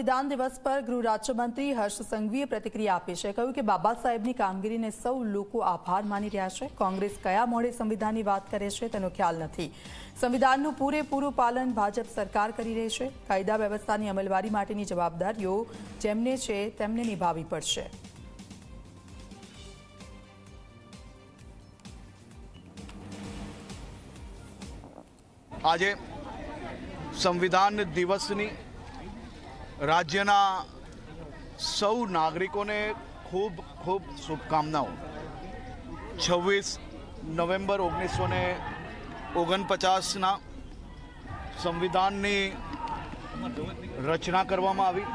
સંવિધાન દિવસ પર ગૃહ રાજ્યમંત્રી હર્ષ સંઘવીએ પ્રતિક્રિયા આપી છે. કહ્યું કે બાબા સાહેબની કામગીરીને સૌ લોકો આભાર માની રહ્યા છે. કોંગ્રેસ કયા મોડે સંવિધાનની વાત કરે છે તેનો ખ્યાલ નથી. સંવિધાનનું પૂરેપૂરું પાલન ભાજપ સરકાર કરી રહી છે. કાયદા વ્યવસ્થાની અમલવારી માટેની જવાબદારીઓ જેમને છે તેમને નિભાવવી પડશે. આજે સંવિધાન દિવસની રાજ્યના સૌ નાગરિકોને ખૂબ ખૂબ શુભકામનાઓ. છવ્વીસ નવેમ્બર ઓગણીસો ને ઓગણપચાસના સંવિધાનની રચના કરવામાં આવી.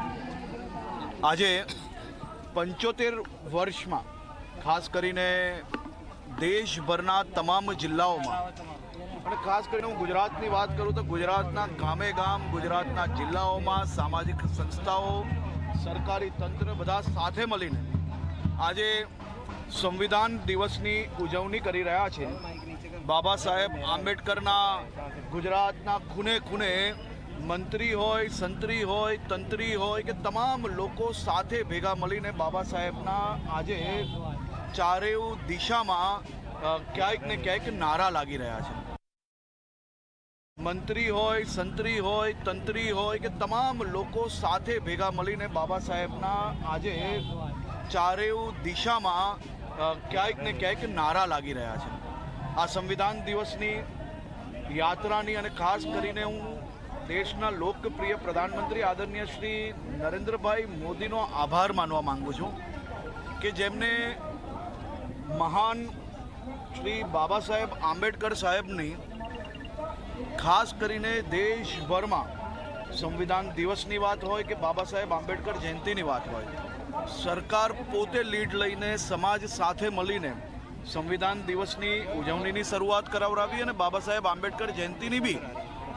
આજે પંચોતેર વર્ષમાં ખાસ કરીને દેશભરના તમામ જિલ્લાઓમાં અને ખાસ કરીને હું ગુજરાતની વાત કરું તો ગુજરાતના ગામે ગામ, ગુજરાતના જિલ્લાઓમાં સામાજિક સંસ્થાઓ, સરકારી તંત્ર બધા સાથે મળીને આજે સંવિધાન દિવસની ઉજવણી કરી રહ્યા છે. બાબા સાહેબ આંબેડકરના ગુજરાતના ખૂને ખૂને મંત્રી હોય, સંત્રી હોય, તંત્રી હોય કે તમામ લોકો સાથે ભેગા મળીને બાબા સાહેબના આજે ચારેય દિશામાં ક્યાંક ને ક્યાંક નારા લાગી રહ્યા છે. મંત્રી હોય, સંત્રી હોય, તંત્રી હોય કે તમામ લોકો સાથે ભેગા મળીને બાબા સાહેબના આજે ચારેય દિશામાં ક્યાંક ને ક્યાંક નારા લાગી રહ્યા છે. આ સંવિધાન દિવસની યાત્રાની અને ખાસ કરીને હું દેશના લોકપ્રિય પ્રધાનમંત્રી આદરણીય શ્રી નરેન્દ્રભાઈ મોદીનો આભાર માનવા માગું છું કે જેમને મહાન શ્રી બાબા સાહેબ આંબેડકર સાહેબની ખાસ કરીને દેશભરમાં સંવિધાન દિવસની વાત હોય કે બાબા સાહેબ આંબેડકર જયંતિની વાત હોય સરકાર પોતે લીડ લઈને સમાજ સાથે મળીને સંવિધાન દિવસની ઉજવણીની શરૂઆત કરાવડાવી અને બાબા સાહેબ આંબેડકર જયંતિની બી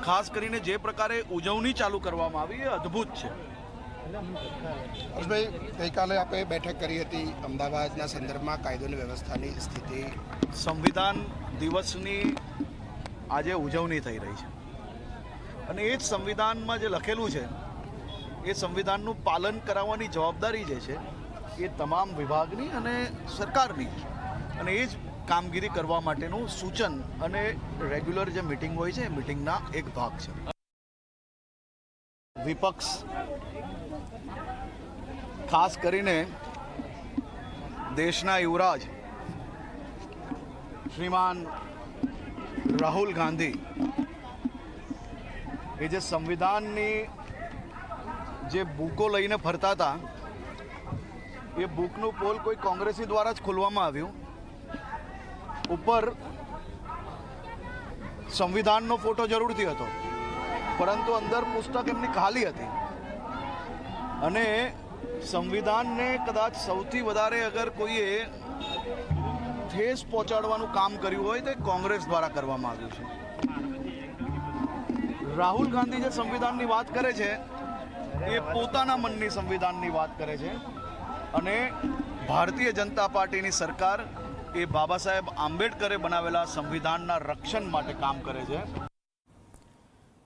ખાસ કરીને જે પ્રકારે ઉજવણી ચાલુ કરવામાં આવી એ અદ્ભુત છે. હર્ષભાઈ ગઈકાલે આપણે બેઠક કરી હતી અમદાવાદના સંદર્ભમાં કાયદો અને વ્યવસ્થાની સ્થિતિ. સંવિધાન દિવસની આજે ઉજવણી થઈ રહી છે. અને એ જ સંવિધાનમાં જે લખેલું છે, એ સંવિધાનનું પાલન કરાવવાની જવાબદારી જે છે, એ તમામ વિભાગની અને સરકારની. છે અને એ જ કામગીરી કરવા માટેનું સૂચન અને રેગ્યુલર જે મિટિંગ હોય છે, એ મિટિંગના એક ભાગ છે. વિપક્ષ, ખાસ કરીને દેશના યુવરાજ, શ્રીમાન રાહુલ ગાંધી એ જે સંવિધાનની જે બુકો લઈને ફરતા હતા, એ બુકનું પોલ કોઈ કોંગ્રેસી દ્વારા જ ખોલવામાં આવ્યું. ઉપર સંવિધાનનો ફોટો જરૂરથી હતો, પરંતુ અંદર પુસ્તક એમની ખાલી હતી. અને સંવિધાનને કદાચ સૌથી વધારે અગર કોઈએ ઠેસ પહોંચાડવાનું કામ કર્યું હોય તો કોંગ્રેસ દ્વારા કરવામાં આવ્યું છે. રાહુલ ગાંધી જે સંવિધાનની વાત કરે છે, એ પોતાના મનની સંવિધાનની વાત કરે છે અને ભારતીય જનતા પાર્ટીની સરકાર એ બાબા સાહેબ આંબેડકરે બનાવેલા સંવિધાનના રક્ષણ માટે કામ કરે છે.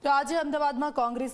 તો આજે અમદાવાદમાં કોંગ્રેસના